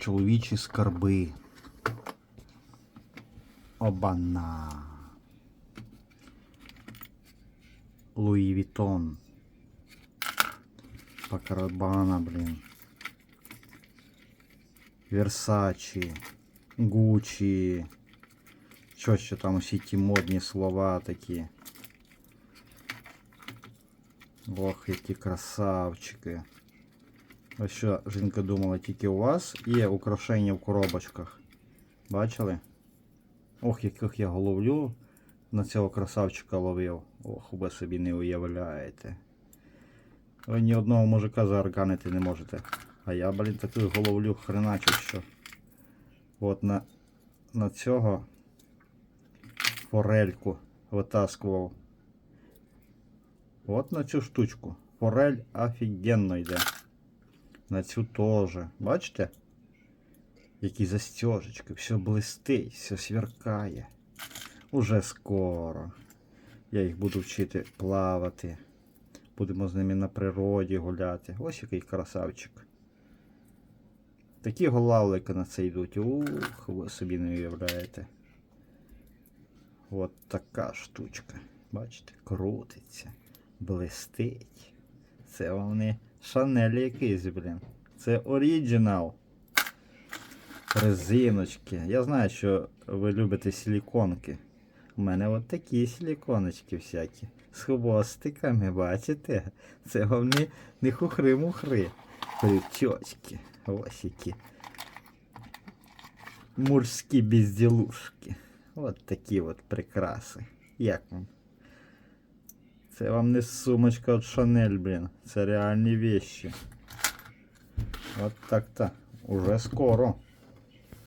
Чоловічі скарби. Обана. Луї Вітон. Пакарабана, блін. Версачі. Гучі. Що ще там усі ті модні слова такі. Ох, які красавчики. Ось що жінка думала, тільки у вас є украшення в коробочках. Бачили? Ох, яких я головлю на цього красавчика ловив. Ох, ви собі не уявляєте. Ви ні одного мужика заарганити не можете. А я, блін, таких головлю хреначу, що. От на, на цього форельку витаскував. От на цю штучку. Форель офігенно йде. На цю теж. Бачите? Які застежечки, все блистить, все сверкає. Уже скоро. Я їх буду вчити плавати. Будемо з ними на природі гуляти. Ось який красавчик. Такі голавлики на це йдуть. Ух, ви собі не уявляєте. От така штучка. Бачите, крутиться, блистить. Це вони Шанель якийсь, блін. Це оригінал. Резиночки. Я знаю, що ви любите силіконки. У мене от такі силіконочки всякі. З хвостиками, бачите? Це вам не, хухри-мухри. Крючочки. Ось які. Мужські безділушки. От такі от прикраси. Як вам? Це вам не сумочка от Шанель, блін. Це реальні вещи. От так-то. Уже скоро.